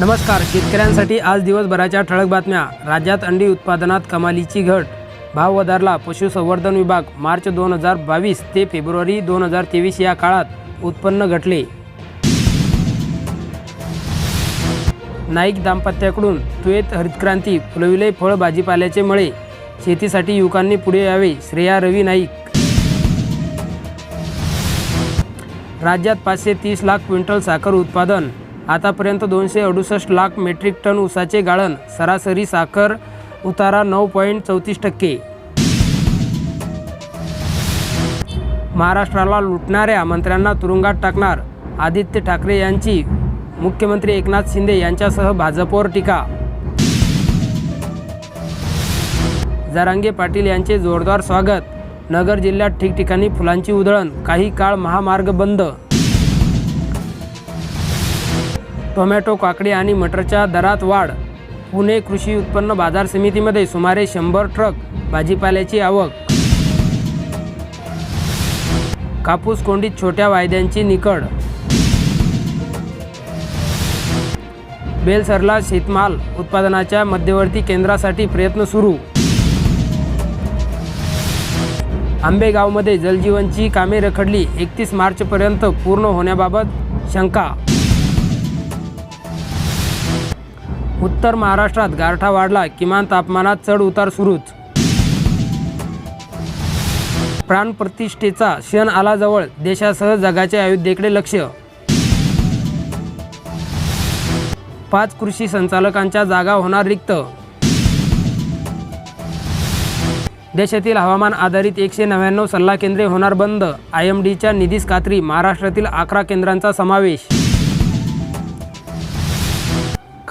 नमस्कार शेतकऱ्यांसाठी आज दिवसभराच्या ठळक बातम्या. राज्यात अंडी उत्पादनात कमालीची घट. भाव वधारला पशुसंवर्धन विभाग मार्च दोन हजार बावीस ते फेब्रुवारी दोन हजार तेवीस या काळात उत्पन्न घटले. नाईक दाम्पत्याकडून त्वेत हरितक्रांती फुलविले फळ भाजीपाल्याचे मळे. शेतीसाठी युवकांनी पुढे यावे श्रेया रवी नाईक. राज्यात पाचशे तीस लाख क्विंटल साखर उत्पादन. आतापर्यंत दोनशे अडुसष्ट लाख मेट्रिक टन ऊसाचे गाळण सरासरी साखर उतारा नऊ पॉईंट चौतीस टक्के. महाराष्ट्राला लुटणाऱ्या मंत्र्यांना तुरुंगात टाकणार आदित्य ठाकरे यांची मुख्यमंत्री एकनाथ शिंदे यांच्यासह भाजपवर टीका. जरांगे पाटील यांचे जोरदार स्वागत नगर जिल्ह्यात ठिकठिकाणी फुलांची उधळण काही काळ महामार्ग बंद टोमॅटो काकडी आणि मटरच्या दरात वाढ. पुणे कृषी उत्पन्न बाजार समितीमध्ये सुमारे शंभर ट्रक भाजीपाल्याची आवक. कापूस कोंडीत छोट्या वायद्यांची निकड. बेलसरला शेतमाल उत्पादनाच्या मध्यवर्ती केंद्रासाठी प्रयत्न सुरू. आंबेगावमध्ये जलजीवनची कामे रखडली. एकतीस मार्चपर्यंत पूर्ण होण्याबाबत शंका उत्तर महाराष्ट्रात गारठा वाढला किमान तापमानात चढ उतार सुरूच. प्राणप्रतिष्ठेचा क्षण आला जवळ देशासह जगाच्या अयोध्येकडे लक्ष. पाच कृषी संचालकांच्या जागा होणार रिक्त. देशातील हवामान आधारित एकशे नव्याण्णव सल्ला केंद्रे होणार बंद. आय एम डीच्या निधीस कात्री महाराष्ट्रातील अकरा केंद्रांचा समावेश.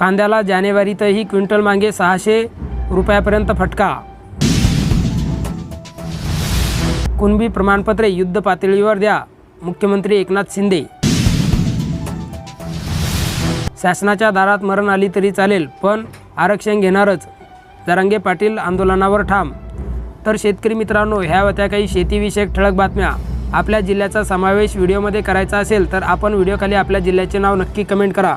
कांद्याला जानेवारीतही क्विंटल मागे सहाशे रुपयापर्यंत फटका. कुणबी प्रमाणपत्रे युद्ध पातळीवर द्या मुख्यमंत्री एकनाथ शिंदे. शासनाच्या दारात मरण आली तरी चालेल पण आरक्षण घेणारच. जरांगे पाटील आंदोलनावर ठाम. तर शेतकरी मित्रांनो ह्या होत्या काही शेतीविषयक ठळक बातम्या. आपल्या जिल्ह्याचा समावेश व्हिडिओमध्ये करायचा असेल तर आपण व्हिडिओखाली आपल्या जिल्ह्याचे नाव नक्की कमेंट करा.